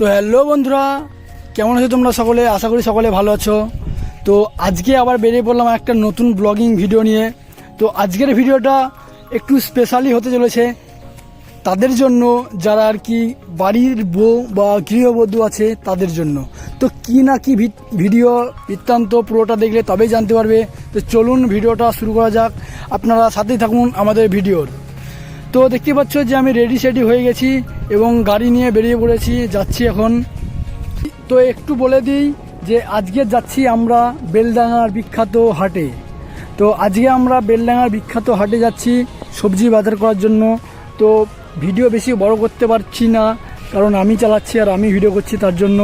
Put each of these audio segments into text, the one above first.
তো হ্যালো বন্ধুরা, কেমন আছো তোমরা সকলে? আশা করি সকলে ভালো আছো। তো আজকে আবার বেরিয়ে পড়লাম একটা নতুন ব্লগিং ভিডিও নিয়ে। তো আজকের ভিডিওটা একটু স্পেশালি হতে চলেছে। তাদের জন্য যারা আর কি বাড়ির বউ বা গৃহবধূ আছে, তাদের জন্য। তো কি না কি ভিডিও বৃত্তান্ত পুরোটা দেখলে তবেই জানতে পারবে। তো চলুন ভিডিওটা শুরু করা যাক। আপনারা সাথেই থাকুন আমাদের ভিডিওর তো দেখতে পাচ্ছ যে আমি রেডি সেডি হয়ে গেছি এবং গাড়ি নিয়ে বেরিয়ে পড়েছি, যাচ্ছি এখন। তো একটু বলে দিই যে আজকে যাচ্ছি আমরা বেলডাঙার বিখ্যাত হাটে। তো আজকে আমরা বেলডাঙার বিখ্যাত হাটে যাচ্ছি সবজি বাজার করার জন্য। তো ভিডিও বেশি বড় করতে পারছি না, কারণ আমি চালাচ্ছি আর আমি ভিডিও করছি তার জন্য।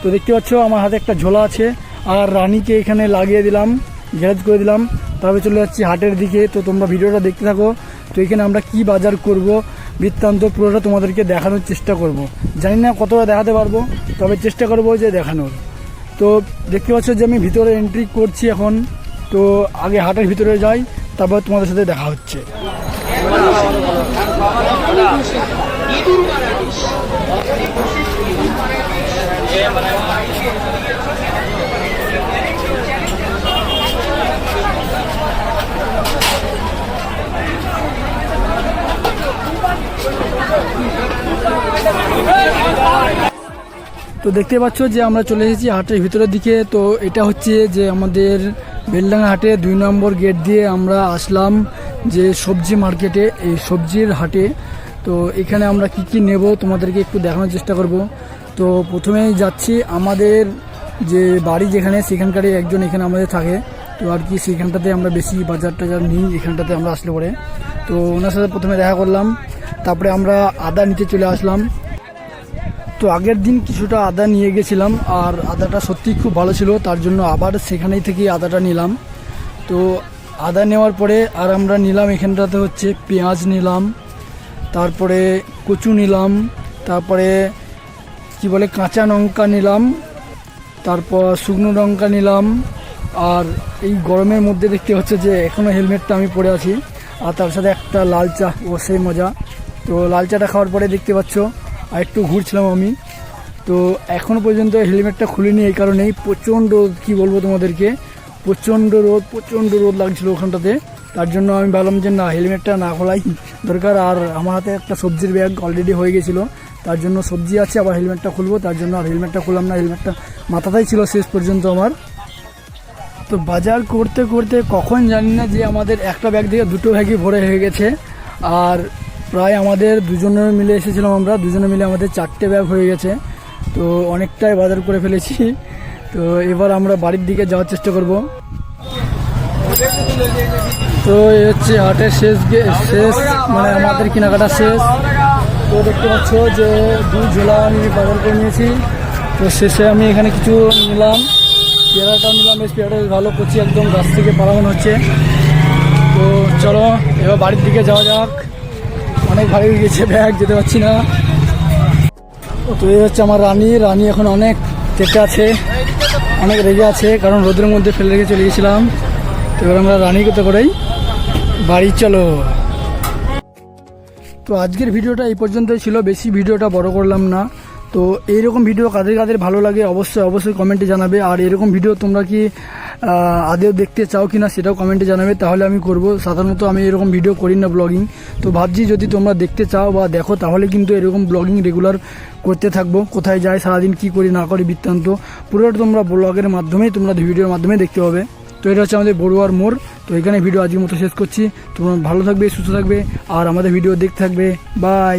তো দেখতে পাচ্ছ আমার হাতে একটা ঝোলা আছে, আর রানীকে এখানে লাগিয়ে দিলাম। গ্যারেজ করে দিলাম। তারপরে চলে যাচ্ছি হাটের দিকে। তো তোমরা ভিডিওটা দেখতে থাকো। তো এখানে আমরা কি বাজার করব, বৃত্তান্ত পুরোটা তোমাদেরকে দেখানোর চেষ্টা করব। জানি না কতটা দেখাতে পারব, তবে চেষ্টা করব যে দেখানোর। তো দেখতে পাচ্ছ যে আমি ভিতরে এন্ট্রি করছি এখন। তো আগে হাটের ভিতরে যাই, তারপর তোমাদের সাথে দেখা হচ্ছে। তো দেখতে পাচ্ছ যে আমরা চলে এসেছি হাটের ভিতরের দিকে। তো এটা হচ্ছে যে আমাদের বেলডাঙ্গা হাটে দুই নম্বর গেট দিয়ে আমরা আসলাম যে সবজি মার্কেটে, এই সবজির হাটে। তো এখানে আমরা কি কি নেব তোমাদেরকে একটু দেখানোর চেষ্টা করব। তো প্রথমেই যাচ্ছি আমাদের যে বাড়ি যেখানে, সেখানকারই একজন এখানে আমাদের থাকে। তো আর কি সেখানটাতে আমরা বেশি বাজার টাজার নিই, এখানটাতে আমরা আসলে পরে। তো ওনার সাথে প্রথমে দেখা করলাম। তারপরে আমরা আদা নিতে চলে আসলাম। তো আগের দিন কিছুটা আদা নিয়ে গেছিলাম, আর আদাটা সত্যিই খুব ভালো ছিল, তার জন্য আবার সেখানেই থেকে আদাটা নিলাম। তো আদা নেওয়ার পরে আর আমরা নিলাম এখানটাতে হচ্ছে পেঁয়াজ নিলাম, তারপরে কচু নিলাম, তারপরে কি বলে কাঁচা লঙ্কা নিলাম, তারপর শুকনো লঙ্কা নিলাম, আর এই গরমের মধ্যে দেখতে হচ্ছে যে এখনও হেলমেটটা আমি পরে আছি, আর তার সাথে একটা লাল চা, ও সেই মজা। তো লাল চাটা খাওয়ার পরে দেখতে পাচ্ছ, আর একটু ঘুরছিলাম আমি। তো এখনও পর্যন্ত হেলমেটটা খুলিনি এই কারণেই। প্রচণ্ড, কি বলব তোমাদেরকে, প্রচণ্ড রোদ প্রচণ্ড রোদ লাগছিল ওখানটাতে। তার জন্য আমি ভাবলাম যে না, হেলমেটটা না খোলাই দরকার। আর আমার হাতে একটা সবজির ব্যাগ অলরেডি হয়ে গেছিল। তার জন্য সবজি আছে, আবার হেলমেটটা খুলবো। তার জন্য আর হেলমেটটা খুললাম না। হেলমেটটা মাথাতেই ছিল শেষ পর্যন্ত আমার। তো বাজার করতে করতে কখন জানি না যে আমাদের একটা ব্যাগ থেকে দুটো ব্যাগই ভরে হয়ে গেছে। আর প্রায় আমাদের দুজনে মিলে এসেছিলাম আমরা, দুজনে মিলে আমাদের চারটে ব্যাগ হয়ে গেছে। তো অনেকটাই বাজার করে ফেলেছি। তো এবার আমরা বাড়ির দিকে যাওয়ার চেষ্টা করব। তো এই হচ্ছে হাটের শেষ শেষ মানে আমাদের কেনাকাটা শেষ। তো দেখতে পাচ্ছ যে দুই ঝোলা আমি বাজার করে নিয়েছি। তো শেষে আমি এখানে কিছু নিলাম। পেয়ারাটাও নিলাম, বেশ পেয়ারাটা ভালো করছি একদম গাছ থেকে পালানো হচ্ছে। তো চলো, এবার বাড়ির দিকে যাওয়া যাক। অনেক ভালো হয়ে গেছে, ব্যাগ যেতে পারছি না। তো এই হচ্ছে আমার রানী রানী এখন অনেক চেটে আছে, অনেক রেগে আছে, কারণ রোদের মধ্যে ফেলে রেখে চলে গেছিলাম। তো এবার আমরা রানী করতে করেই বাড়ি চলো। তো আজকের ভিডিওটা এই পর্যন্তই ছিল, বেশি ভিডিওটা বড় করলাম না। তো এইরকম ভিডিও কাদের কাদের ভালো লাগে অবশ্যই অবশ্যই কমেন্টে জানাবে। আর এরকম ভিডিও তোমরা কি আদেও দেখতে চাও কি না সেটাও কমেন্টে জানাবে। তাহলে আমি করব। সাধারণত আমি এরকম ভিডিও করি না ব্লগিং তো ভাবছি যদি তোমরা দেখতে চাও বা দেখো, তাহলে কিন্তু এরকম ব্লগিং রেগুলার করতে থাকব। কোথায় যাই সারাদিন কি করি, না করি বৃত্তান্ত, পুরোটা তোমরা ব্লগের মাধ্যমেই তোমরা ভিডিওর মাধ্যমে দেখতে পাবে। তো এটা হচ্ছে আমাদের বড়ুয়ার মোড়। তো এখানে ভিডিও আজকের মতো শেষ করছি। তোমরা ভালো থাকবে, সুস্থ থাকবে, আর আমাদের ভিডিও দেখতে থাকবে। বাই